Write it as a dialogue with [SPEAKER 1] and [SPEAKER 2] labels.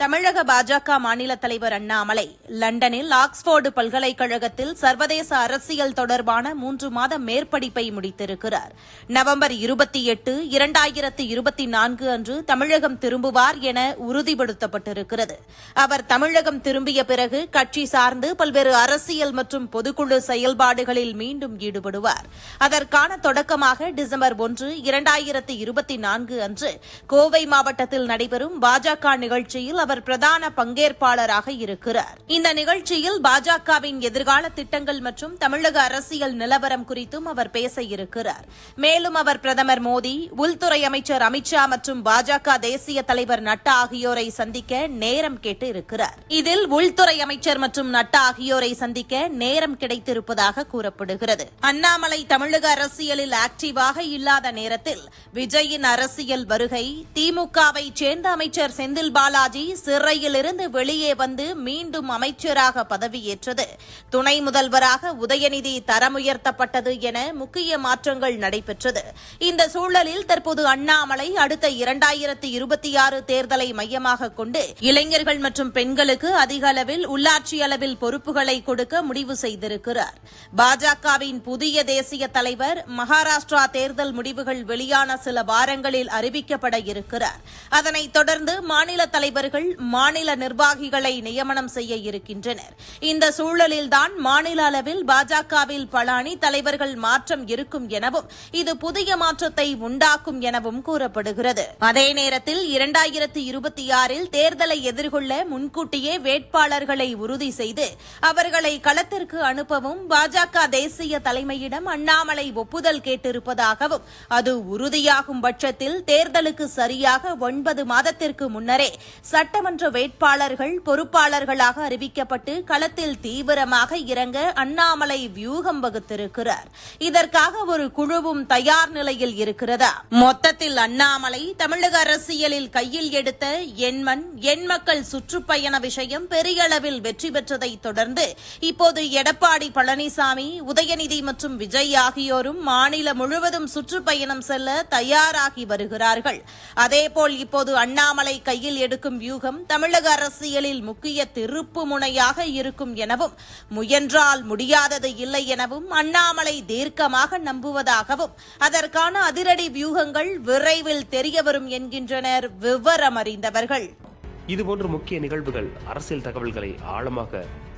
[SPEAKER 1] தமிழக பாஜக மாநில தலைவர் அண்ணாமலை லண்டனில் ஆக்ஸ்போர்டு பல்கலைக்கழகத்தில் சர்வதேச அரசியல் தொடர்பான மூன்று மாத மேற்படிப்பை முடித்திருக்கிறார். நவம்பர் இருபத்தி எட்டு இரண்டாயிரத்து இருபத்தி நான்கு அன்று தமிழகம் திரும்புவார் என உறுதிப்படுத்தப்பட்டிருக்கிறது. அவர் தமிழகம் திரும்பிய பிறகு கட்சி சார்ந்து பல்வேறு அரசியல் மற்றும் பொதுக்குழு செயல்பாடுகளில் மீண்டும் ஈடுபடுவார். அதற்கான தொடக்கமாக டிசம்பர் ஒன்று இரண்டாயிரத்து இருபத்தி நான்கு அன்று கோவை மாவட்டத்தில் நடைபெறும் பாஜக நிகழ்ச்சியில் அவர் அவர் பிரதான பங்கேற்பாளராக இருக்கிறார். இந்த நிகழ்ச்சியில் பாஜகவின் எதிர்கால திட்டங்கள் மற்றும் தமிழக அரசியல் நிலவரம் குறித்தும் அவர் பேச இருக்கிறார். மேலும் அவர் பிரதமர் மோடி உள்துறை அமைச்சர் அமித்ஷா மற்றும் பாஜக தேசிய தலைவர் நட்டா ஆகியோரை சந்திக்க நேரம் கேட்டு இருக்கிறார் இதில் உள்துறை அமைச்சர் மற்றும் நட்டா ஆகியோரை சந்திக்க நேரம் கிடைத்திருப்பதாக கூறப்படுகிறது. அண்ணாமலை தமிழக அரசியலில் ஆக்டிவாக இல்லாத நேரத்தில் விஜயின் அரசியல் வருகை திமுகவை சேர்ந்த அமைச்சர் செந்தில் பாலாஜி சிறையிலிருந்து வெளியே வந்து மீண்டும் அமைச்சராக பதவியேற்றது. துணை முதல்வராக உதயநிதி தரமுயர்த்தப்பட்டது என முக்கிய மாற்றங்கள் நடைபெற்றது. இந்த சூழலில் தற்போது அண்ணாமலை அடுத்த இரண்டாயிரத்து இருபத்தி ஆறு தேர்தலை மையமாக கொண்டு இளைஞர்கள் மற்றும் பெண்களுக்கு அதிக அளவில் உள்ளாட்சி அளவில் பொறுப்புகளை கொடுக்க முடிவு செய்திருக்கிறார். பாஜகவின் புதிய தேசிய தலைவர் மகாராஷ்டிரா தேர்தல் முடிவுகள் வெளியான சில வாரங்களில் அறிவிக்கப்பட இருக்கிறார். அதனைத் தொடர்ந்து மாநில தலைவர்கள் மாநில நிர்வாகிகளை நியமனம் செய்ய இருக்கின்றனர். இந்த சூழலில்தான் மாநில அளவில் பாஜகவில் பல அணி தலைவர்கள் மாற்றம் இருக்கும் எனவும் இது புதிய மாற்றத்தை உண்டாக்கும் எனவும் கூறப்படுகிறது. அதே நேரத்தில் இரண்டாயிரத்தி இருபத்தி ஆறில் தேர்தலை எதிர்கொள்ள முன்கூட்டியே வேட்பாளர்களை உறுதி செய்து அவர்களை களத்திற்கு அனுப்பவும் பாஜக தேசிய தலைமையிடம் அண்ணாமலை ஒப்புதல் கேட்டிருப்பதாகவும் அது உறுதியாகும் பட்சத்தில் தேர்தலுக்கு சரியாக ஒன்பது மாதத்திற்கு முன்னரே சட்ட சட்டமன்ற வேட்பாளர்கள் பொறுப்பாளர்களாக அறிவிக்கப்பட்டு களத்தில் தீவிரமாக இறங்க அண்ணாமலை வியூகம் வகுத்திருக்கிறார். இதற்காக ஒரு குழுவும் தயார் நிலையில் இருக்கிறதா? மொத்தத்தில் அண்ணாமலை தமிழக அரசியலில் கையில் எடுத்த எண்மண் எண் மக்கள் சுற்றுப்பயண விஷயம் பெரிய அளவில் வெற்றி பெற்றதை தொடர்ந்து இப்போது எடப்பாடி பழனிசாமி உதயநிதி மற்றும் விஜய் ஆகியோரும் மாநிலம் முழுவதும் சுற்றுப்பயணம் செல்ல தயாராகி வருகிறார்கள். அதேபோல் இப்போது அண்ணாமலை கையில் எடுக்கும் வியூ வியூகம் தமிழக அரசியலில் முக்கிய திருப்பு முனையாக இருக்கும் எனவும் முயன்றால் முடியாதது இல்லை எனவும் அண்ணாமலை தீர்க்கமாக நம்புவதாகவும் அதற்கான அதிரடி வியூகங்கள் விரைவில் தெரியவரும் என்கின்றனர் விவரம் அறிந்தவர்கள்
[SPEAKER 2] இதுபோன்ற முக்கிய நிகழ்வுகள் அரசியல் தகவல்களை ஆழமாக